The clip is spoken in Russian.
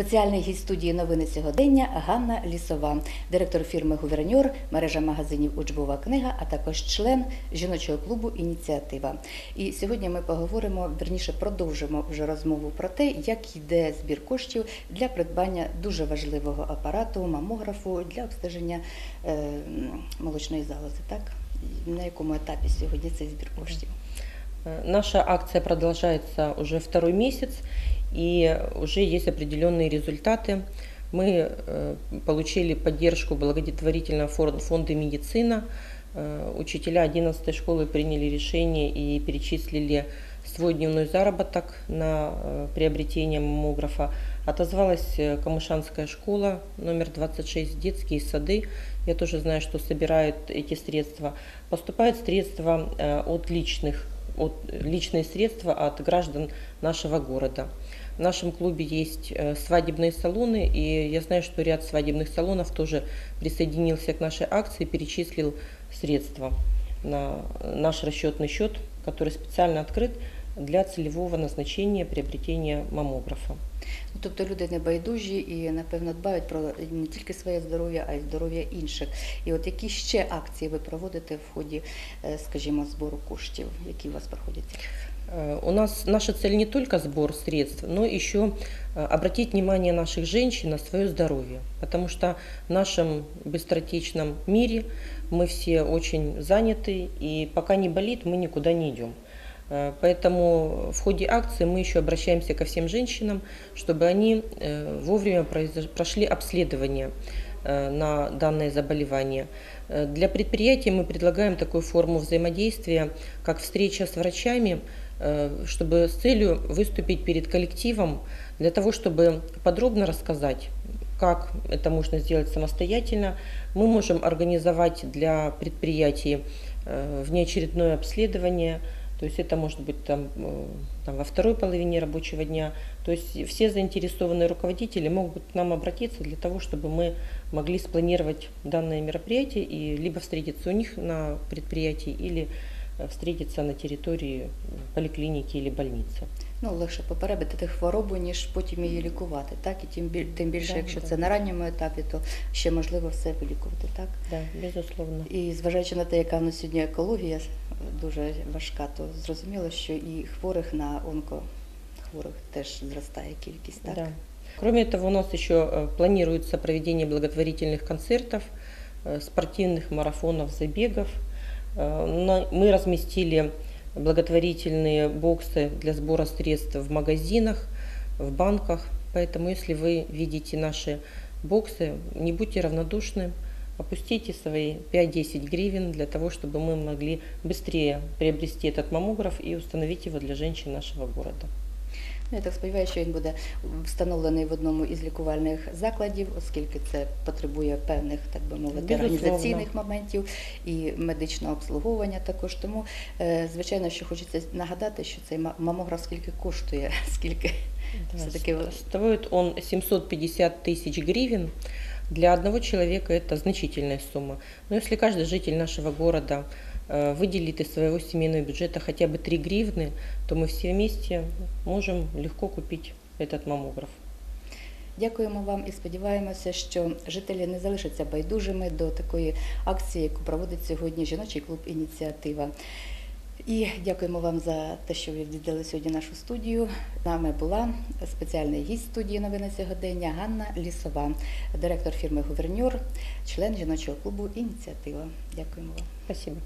Спеціальний гість студії новини сьогодення Ганна Лісова, директор фірми Гуверньор, мережа магазинів Учбова книга, а також член жіночого клубу Ініціатива. І сьогодні ми поговоримо, верніше продовжимо вже розмову про те, як йде збір коштів для придбання дуже важливого апарату, мамографу для обстеження е, молочної залози. Так на якому етапі сьогодні цей збір коштів? Э, Наша акция продолжается уже второй месяц, и уже есть определенные результаты. Мы э, получили поддержку благотворительного фонда «Медицина». Э, Учителя 11 школы приняли решение и перечислили свой дневной заработок на приобретение маммографа. Отозвалась Камышанская школа номер 26, детские сады. Я тоже знаю, что собирают эти средства. Поступают средства от личных от, личные средства от граждан нашего города. В нашем клубе есть э, свадебные салоны, и я знаю, что ряд свадебных салонов тоже присоединился к нашей акции, перечислил средства на наш расчетный счет, который специально открыт для целевого назначения приобретения маммографа. Ну, Тобто люди не байдужі і напевно дбають про не тільки своє здоров'я, а й здоров'я інших. І от які ще акції ви проводите в ході, е, скажімо, збору коштів, які у вас проходять? Э, У нас наша цель не только сбор средств, но еще э, обратить внимание наших женщин на свое здоровье. Потому что в нашем быстротечном мире мы все очень заняты, и пока не болит, мы никуда не идем. Э, Поэтому в ходе акции мы еще обращаемся ко всем женщинам, чтобы они э, вовремя прошли обследование э, на данное заболевание. Для предприятий мы предлагаем такую форму взаимодействия, как встреча с врачами, чтобы с целью выступить перед коллективом, для того, чтобы подробно рассказать, как это можно сделать самостоятельно. Мы можем организовать для предприятий внеочередное обследование, то есть это может быть там, э, там во второй половине рабочего дня. То есть все заинтересованные руководители могут к нам обратиться для того, чтобы мы могли спланировать данное мероприятие и либо встретиться у них на предприятии или э, встретиться на территории поликлиники или больницы. Ну, легше попередити хворобу, ніж потім її лікувати. Так, і тим біль- тим більше, Да, якщо да. це на ранньому етапі, то ще можливо все вилікувати. Так Да, безусловно. і зважаючи на те, яка в нас сьогодні екологія е, дуже важка, то зрозуміло, що і хворих на онкохворих теж зростає кількість. Так Да. Кроме этого, у нас еще э, планируется проведение благотворительных концертов, э, спортивных марафонов, забегов. Э, на- Мы разместили благотворительные боксы для сбора средств в магазинах, в банках. Поэтому, если вы видите наши боксы, не будьте равнодушны, опустите свои 5-10 гривен для того, чтобы мы могли быстрее приобрести этот маммограф и установить его для женщин нашего города. Ну, Я так сподіваюся, що він буде встановлений в одному із лікувальних закладів, оскільки це потребує певних, так би мовити, Безусловно. організаційних моментів і медичного обслуговування також. Тому, е, звичайно, що хочеться нагадати, що цей ма- мамограф скільки коштує, скільки Да, все-таки ст- Стоит он 750 тысяч гривен. Для одного человека это значительная сумма. Но если каждый житель нашего города э, выделит из своего семейного бюджета хотя бы 3 гривны, то мы все вместе можем легко купить этот маммограф. Дякуємо вам і сподіваємося, що жителі не залишаться байдужими до такої акції, яку проводить сьогодні жіночий клуб Ініціатива. І дякуємо вам за те, що ви відвідали сьогодні нашу студію. З нами була спеціальний гість студії новини сьогодення Ганна Лісова, директор фірми Гуверньор, член жіночого клубу Ініціатива. Дякуємо вам. Спасибо.